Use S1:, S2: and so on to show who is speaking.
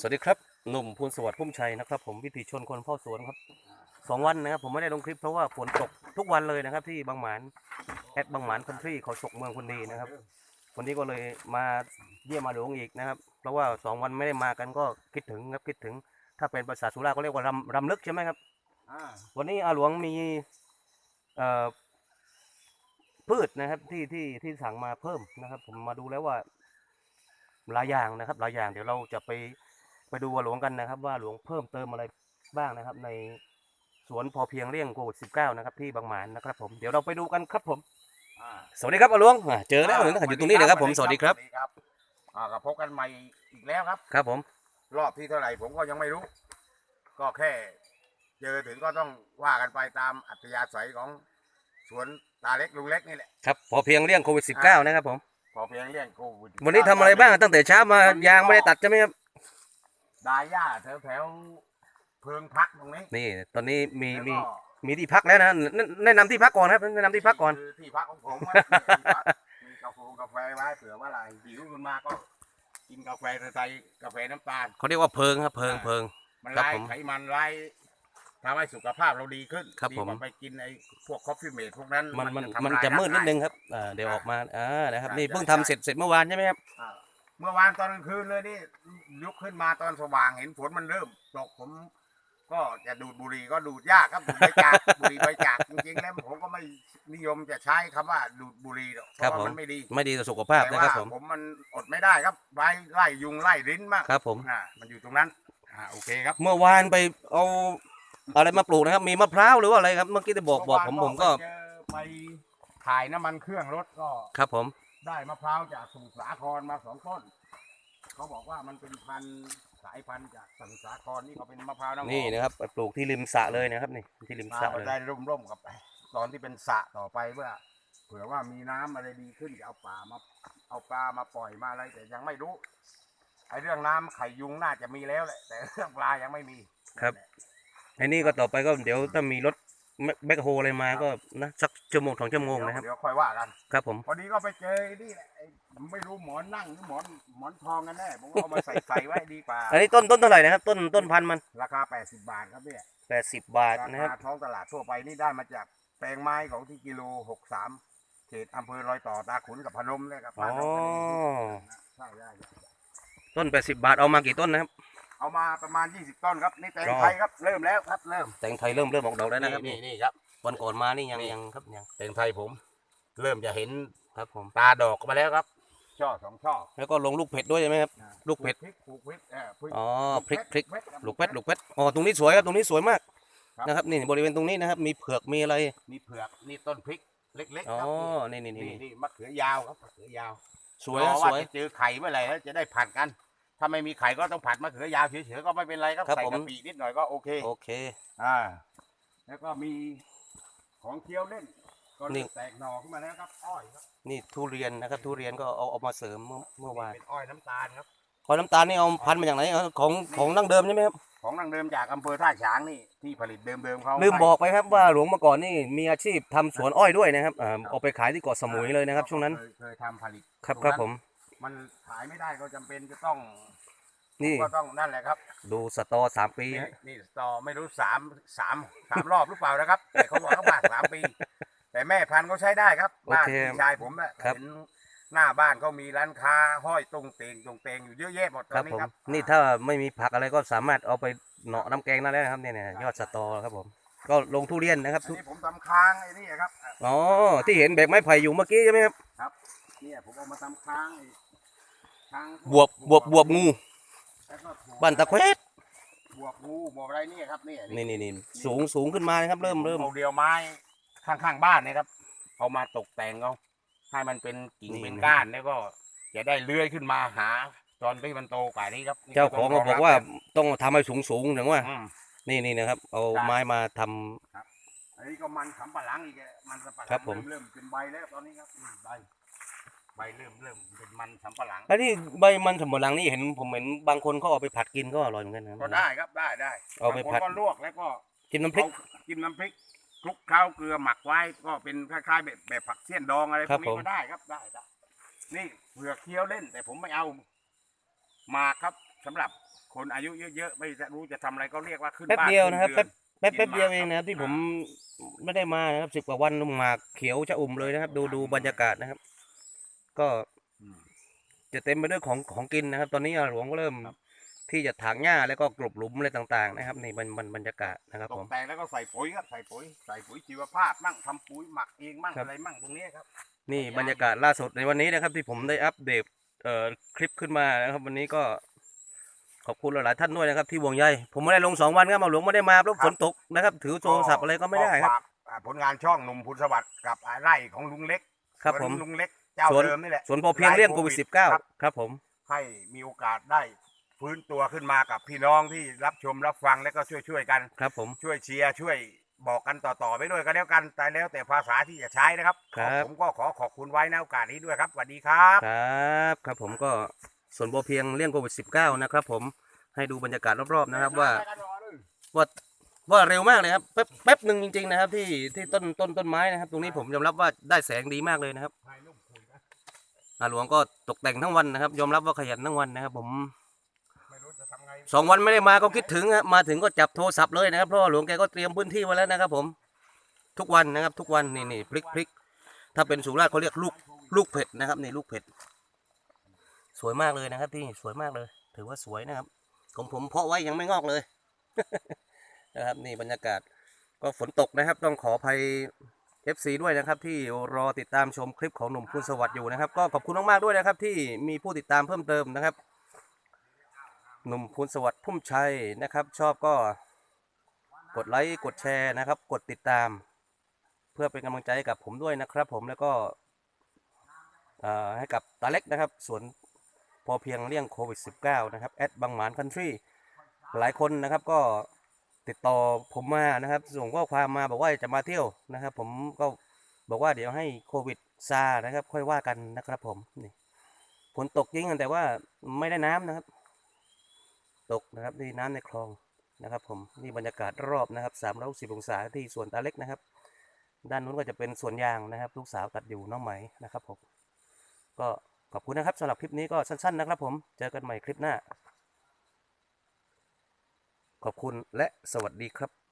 S1: สวัสดีครับหนุ่มพูนสวัสดิ์พุ่มชัยนะครับ ผมวิถีชนคนเฝ้าสวนครับสองวันนะครับ ผมไม่ได้ลงคลิปเพราะว่าฝนตกทุกวันเลยนะครับ ที่บางหมานแอดบางหมานคันทรีเขาฉกเมืองคนดีนะครับ วันนี้ก็เลยมาเยี่ยมมาหลวงอีกนะครับ เพราะว่าสองวันไม่ได้มากันก็คิดถึงครับคิดถึง ถ้าเป็นภาษาสุราก็เรียกว่ารำรำลึกใช่ไหมครับวันนี้อาหลวงมีพืชนะครับที่ที่ที่สั่งมาเพิ่มนะครับ ผมมาดูแล้วว่า หลายอย่างนะครับ หลายอย่างเดี๋ยวเราจะไปไปดูอาหลวงกันนะครับ ว่าหลวงเพิ่มเติมอะไรบ้างนะครับ ในสวนพอเพียงเลี่ยงโควิดสิบเก้านะครับที่บางหมานนะครับผมเดี๋ยวเราไปดูกันครับผม
S2: อ่า
S1: สวัสดีครับอาหลวงอ่าเจอแล้วนะครับอยู่ตรงนี้นะครับผมสวัสดีครับ
S2: สวัสดีครับอ่าก็พบกันใหม่อีกแล้วครับ
S1: ครับผม
S2: รอบที่เท่าไหร่ผมก็ยังไม่รู้ ก็แค่เจอถึงก็ต้องว่ากันไปตามอัธยาศัยของสวนตาเล็กลุงเล็กนี่แหละ
S1: ครับ พอเพียงเลี่ยงโควิดสิบเก้านะครับผม
S2: พอเพียงเรื่องโควิด
S1: วันนี้ทำอะไรบ้างตั้งแต่เช้ามายางไม่ได้ตัดใช่ไหมครับ
S2: ดาย่าแถวแถวๆเพิงพักตรงนี้
S1: นี่ ตอนนี้มี
S2: แล้ว
S1: มี
S2: ก็
S1: มีที่พักแล้วนะแนะแนะนำที่พักก่อนครับแนะนำที่พักก่อน
S2: คือที่พักของผมครับที่พักมีกาแฟกาแฟไว้เผื่อว่าอะไรหิวขึ้นมาก็ กินกาแฟใส่กาแฟน้ำตาล
S1: เขาเรียกว่าเพิงครับเพิงเพิง
S2: มัน
S1: ครับ
S2: ไล่
S1: ผม
S2: ไขมันไล่ ทำให้สุขภาพเราดีขึ้น
S1: ครับ
S2: ดี
S1: ผม
S2: กว่าไปกินไอ้พวกคอฟฟี่เมดพวกนั้น
S1: มันมัน
S2: ทำ
S1: มัน
S2: ลาย
S1: จะมืดนิดนึง
S2: ร่างกาย
S1: ครับอ่าเดี๋ยวออกมาอ่านะครับ
S2: ใช่
S1: นี่
S2: ใช่
S1: เพิ่งทำเสร็จเสร็จเมื่อวานใช่ไหมครับ
S2: อ่าเมื่อวานตอนกลางคืนเลยนี่ลุกขึ้นมาตอนสว่างเห็นฝนมันเริ่มตกผม ก็จะดูดบุหรี่ก็ดูดยากครับดูดใบจากบุหรี่ใบจากจริงๆแล้วผมก็ไม่นิยมจะใช้คำว่าดูดบุหรี่หรอกเพ
S1: ครับ
S2: ราะว่า
S1: ผม
S2: มันไม่ดี
S1: ไม่ดีต่อสุขภาพ
S2: แต่
S1: นะค
S2: ว่า
S1: รับผม
S2: ผมมันอดไม่ได้ครับไล่ไล่ยุงไล่ริ้นมาก
S1: ครับผม
S2: อ่ามันอยู่ตรงนั้นอ่าโอเคครับ
S1: เมื่อวานไปเอา อะไรมาปลูกนะครับ มีมะพร้าวหรือว่าอะไรครับเมื่อกี้ได้บอกบอกผมผมก็
S2: ไปเจอไปถ่ายน้ำมันเครื่องรถก็
S1: ครับผม
S2: ได้มะพร้าวจากสมุทรสาครมาสองต้น เขาบอกว่ามันเป็นพันธุ์สายพันธุ์จากสมุทรสาครนี่เขาเป็นมะพร้าวน้ำหอม
S1: นี่นะครับไปปลูกที่ริมสระเลยนะครับนี่ที่ริมสระ
S2: มา
S1: เลย
S2: ได้ร่มๆกับตอนที่เป็นสระต่อไปเพื่อเผื่อว่ามีน้ำอะไรดีขึ้นจะเอาป่ามาเอาปลามาปล่อยมาอะไรแต่ยังไม่รู้ไอ้เรื่องน้ำไข่ยุงน่าจะมีแล้วแหละแต่เรื่องปลายังไม่มี
S1: ครับ ไอ้นี่ก็ต่อไปก็เดี๋ยวถ้ามีรถแบ็คโฮอะไรมาก็นะสักชั่วโมงสองชั่วโมงนะครับ
S2: เดี๋ยวค่อยว่ากัน
S1: ครับผม
S2: พอดีก็ไปเจอไอ้นี่แหละไอ้ไม่รู้หมอนนั่งหรือหมอนหมอนทองกันแน่ผมก็เอามาใส่ใส่ไว้ดีกว่า
S1: อันนี้ต้นต้นเท่าไหร่นะครับ ต้นต้นพันธุ์มัน
S2: ราคา 80 บาทครับเนี่ย
S1: แปดสิบบาท
S2: รา
S1: นะครับ
S2: คาท้องตลาดทั่วไปนี่ได้มาจากแปลงไม้ของที่กิโล 63เขตอำเภอรอยต่อตาขุนกับพนมเนี่ยครับ
S1: อ๋อ
S2: บ้านเราพอดีใช่ใช่ใช่
S1: ต้นแปดสิบบาทเอามากี่ต้นนะครับ
S2: เอามาประมาณ 20 ต้นครับนี่แตง
S1: รอ
S2: ไทยครับเริ่มแล้วครับเริ่ม
S1: แตงไทยเริ่มเริ่มออกดอกแล้วนะครับ
S2: นี่นี่ครับ
S1: วันก่อนมานี่ยัง
S2: นี่
S1: ยังครับยัง
S2: แตงไทยผม เริ่มจะเห็น
S1: ครับผม
S2: ตาดอกมาแล้วครับช่อสองช่อ
S1: แล้วก็ลงลูกเผ็ดด้วยใช่ไหมครับ
S2: นะ
S1: ลูกเผ็ด
S2: ปพริกปลูกพริกเออพริก
S1: อ๋อพริกพริก
S2: เพชรครับ
S1: ลูกเพชรลูกเพชรอ๋อตรงนี้สวยครับตรงนี้สวยมาก
S2: ครับ
S1: นะครับนี่บริเวณตรงนี้นะครับ มีเผือกมีอะไร
S2: นี่เผือกนี่ต้นพริกเล็กๆ
S1: อ๋อ
S2: ครับ
S1: นี่นี่
S2: นี่
S1: นี่
S2: นี่มะเขือยาวครับมะเขือยาว
S1: สวย
S2: ร
S1: นะ
S2: อ
S1: ส
S2: ว่า
S1: วย
S2: จะเจอไข่เมื่อไหร่แล้วจะได้ผัดกัน ถ้าไม่มีไข่ก็ต้องผัดมะเขือยาวเฉยๆก็ไม่เป็นไรครับ
S1: ครับ
S2: ใส่
S1: ผม
S2: กะปินิดหน่อยก็โอเค
S1: โอเค
S2: อ่า แล้วก็มีของเคี้ยวเล่น ก็
S1: นี่
S2: เริ่มแตกหน่อขึ้นมาแล้วครับ อ้อยครับ
S1: นี่ทุเรียนนะครับ ทุเรียนก็เอาเอามาเสริมเมื่อเมื่อวาน
S2: เป็นอ้อยน้ำตาลครับ
S1: พอน้ำตาลนี่เอาพันธุ์มาจากไหนเอาของของดั้งเดิมใช่ไหมครับ
S2: ของดังเดิมจากอำเภอท่าฉางนี่ที่ผลิตเดิมๆเขา
S1: ลืม
S2: ให้
S1: บอกไปครับว่าหลวงเมื่อก่อนนี่มีอาชีพทำสวนอ้อยด้วยนะครับอ่าเอาไปขายที่เกาะสมุยเลยนะครับ ช่วงนั้น
S2: เคยเคยทำผลิต
S1: ครับ
S2: ตง
S1: ครับผม
S2: มันขายไม่ได้ก็จำเป็นจะต้อง
S1: นี่
S2: ก็ต้องนั่นแหละครับ
S1: ดูสตอสามปี
S2: นี่
S1: ฮะ
S2: นี่ต่อไม่รู้สามสามสามรอบหรือเปล่านะครับ แต่เขาบอกเขาบ้านสามปี แต่แม่พันธุ์เขาใช้ได้ครับบ้านพี่ชายผมน่ะเห็นหน้าบ้านเขามีร้านค้าห้อยตรงเตงตรงเตงอยู่เยอะแยะหมดต
S1: ค
S2: อ
S1: รั
S2: น
S1: บ
S2: นี้
S1: ผม
S2: ครับ
S1: นี่ถ้าไม่มีผักอะไรก็สามารถเอาไปเหนาะน้ำแกงได้แล้วนะครับเนี่ยเนี่ยยอดสตอครับผม ก็ลงทุเรียนนะครับ
S2: อัน
S1: ทุ
S2: นี้ผมทำค้างไอ้นี่ครับอะ
S1: อ๋อที่เห็นแบกไม้ไผ่อยู่เมื่อกี้ใช่ไหมครับ
S2: เนี่ยผมเอามาทำค้างไอ้ค้าง
S1: บวบบวบบวบงู
S2: แล้วก็ถั่ว
S1: บ้านตะเควส
S2: บวบงูบวบอะไรนี่ครับเนี่ย
S1: นี่นี่นี่สูงสูงขึ้นมานะครับ เริ่มเริ่ม
S2: เอาเดียวไม้ข้างๆบ้านเนะครับเอามาตกแต่งเขาให้มันเป็นกิ่ง
S1: นี่
S2: เป็น
S1: นะ
S2: ก้านแล้วก็จะได้เลื้อยขึ้นมาหา ตอนที่มันโตกว่านี้ครับนี่
S1: เจ้าของก็บอกว่า
S2: ต้งร
S1: ต้องทำให้สูงสูงถึงว่า
S2: อืม
S1: นี่นี่นะครับ เอา
S2: ครับ
S1: ไม้มาทำ
S2: อันนี้ก็มันสำปะหลังอีกอะมันสำปะหลัง
S1: ครับผม
S2: เริ่มเริ่มเป็นใบแล้วตอนนี้ครับนี่ใบ ใบเริ่มเริ่มเป็นมันสำปะหลัง
S1: อันนี้ใบมันสำปะหลังนี่เห็นผมเห็นบางคนเขาเอาไปผัดกินก็อร่อยเหมือนกันนะ
S2: ก็ได้ครับได้ได้
S1: เอาไป
S2: บงคน
S1: ผัด
S2: ก็ลวกแล้วก็
S1: กินน้ำพริก
S2: เอากินน้ำพริกคลุกเคล้าเกลือหมักไว้ก็เป็นคล้ายๆแบบแบบผักเสี้ยนดองอะไรพ
S1: ครั
S2: ว
S1: บ
S2: กนี้
S1: ผม
S2: ก็ได้ครับได้ได้นี่เผือกเคี้ยวเล่น แต่ผมไม่เอาหมากครับสำหรับคนอายุเยอะๆไม่รู้จะทำอะไรก็เรียกว่าขึ้น
S1: แป๊บ
S2: บ้าน
S1: เดียว
S2: ขึ้
S1: นะครับ
S2: เดื
S1: แป๊บแป๊บ
S2: กิน
S1: แป๊บเดียว
S2: หมาก
S1: เองนะครับที่ผมไม่ได้มานะครับสิบกว่าวันหมากเขียวจะอุ่มเลยนะครับ ดูดูบรรยากาศนะครับ ก็
S2: อืม
S1: จะเต็มไปด้วยของของกินนะครับ ตอนนี้อาหลวงก็เริ่มที่จะถางหญ้าแล้วก็กลบหลุมอะไรต่างๆ นะครับนี่มันมันบรรยากาศนะครับ
S2: ต
S1: ผ
S2: ก
S1: ม
S2: แต่งแล้วก็ใส่ปุ๋ยครับใส่ปุ๋ยใส่ปุ๋ยชีวภาพมั่งทำปุ๋ยหมักเองมั่ง
S1: ครับ
S2: อะไรมั่งตรงนี้ครับ
S1: นี่บรรยากาศล่าสุดในวันนี้นะครับ ที่ผมได้อัปเดตเอ่อคลิปขึ้นมานะครับ วันนี้ก็ขอบคุณหลายๆท่านด้วยนะครับ ที่ห่วงใยผมไม่ได้ลงสองวันครับมาหลวงไม่ได้มาเพราะฝนตกนะครับ ถือโทรศัพท์อะไรก็ไม่ได้ครับ
S2: ฝากอ่าผลงานช่องหนุ่มพุทธสวัสดิ์กับอ่าไร่ของลุงเล็ก
S1: ครับ
S2: สวน
S1: ผม
S2: ลุงเล็ก เจ้า
S1: สวน
S2: เดิมนี่แหละ
S1: ส่วนพอเพียงเรื่องโควิดสิบเก้า
S2: ครับ
S1: ครับผม
S2: ให้มีโอกาสได้ฟื้นตัวขึ้นมากับพี่น้องที่รับชมรับฟังและก็ช่วยช่วยๆกัน
S1: ครับ ผม
S2: ช่วยเชียร์ช่วยบอกกันต่อๆไปด้วยก็แล้วกันแต่แล้วแต่ภาษาที่จะใช้นะครับ
S1: ครับ
S2: ผมก็ขอขอบคุณไว้ในโอกาสนี้ด้วยครับสวัสดีครับ
S1: ครับ ครับผมก็ส่วนพอเพียงเรื่องโควิดสิบเก้านะครับ ผมให้ดูบรรยากาศรอบๆนะครับว่าว่าว่าเร็วมากเลยครับแป๊บแป๊บหนึ่งจริงๆนะครับ ที่ที่ต้นต้นต้นไม้นะครับ ตรงนี้ผมยอมรับว่าได้แสงดีมากเลยนะครับ อาหลวงก็ตกแต่งทั้งวันนะครับ ยอมรับว่าขยันทั้งวันนะครับ ผม
S2: ไม่รู้จะทำไง
S1: สองวันไม่ได้มาก็คิดถึงครับมาถึงก็จับโทรศัพท์เลยนะครับเพราะว่าหลวงแกก็เตรียมพื้นที่ไว้แล้วนะครับ ผม ทุกวันนะครับ ทุกวันนี่นี่พลิกพลิกถ้าเป็นสุราษฎร์เขาเรียกลูกลูกเผ็ดนะครับนี่ลูกเผ็ด สวยมากเลยนะครับที่สวยมากเลย ถือว่าสวยนะครับของผมเพาะไว้ยังไม่งอกเลยนะครับนี่บรรยากาศก็ฝนตกนะครับ ต้องขออภัย FC ด้วยนะครับที่รอติดตามชมคลิปของหนุ่มคุณสวัสดิ์อยู่นะครับ ก็ขอบคุณมากๆด้วยนะครับ ที่มีผู้ติดตามเพิ่มเติมนะครับ หนุ่มพูนสวัสดิ์พุ่มชัยนะครับ ชอบก็กดไลค์กดแชร์นะครับ กดติดตาม เพื่อเป็นกำลังใจกับผมด้วยนะครับ ผมแล้วก็เอ่อให้กับตาเล็กนะครับสวนพอเพียงเลี่ยงโควิด -19 นะครับแอดบางหมานคันทรีหลายคนนะครับก็ ติดต่อผมมานะครับ ส่งข้อความมาบอกว่าจะมาเที่ยวนะครับ ผมก็บอกว่าเดี๋ยวให้โควิดซานะครับ ค่อยว่ากันนะครับ ผมนี่ฝนตกจริงแต่ว่าไม่ได้น้ำนะครับ ตกนะครับนี่น้ำในคลองนะครับ ผมนี่บรรยากาศรอบนะครับ360องศาที่สวนตาเล็กนะครับ ด้านนู้นก็จะเป็นสวนยางนะครับ ลูกสาวตัดอยู่น้องไหมนะครับผมก็ขอบคุณนะครับสำหรับคลิปนี้ก็สั้น ๆ นะครับ ผมเจอกันใหม่คลิปหน้า ขอบคุณและสวัสดีครับ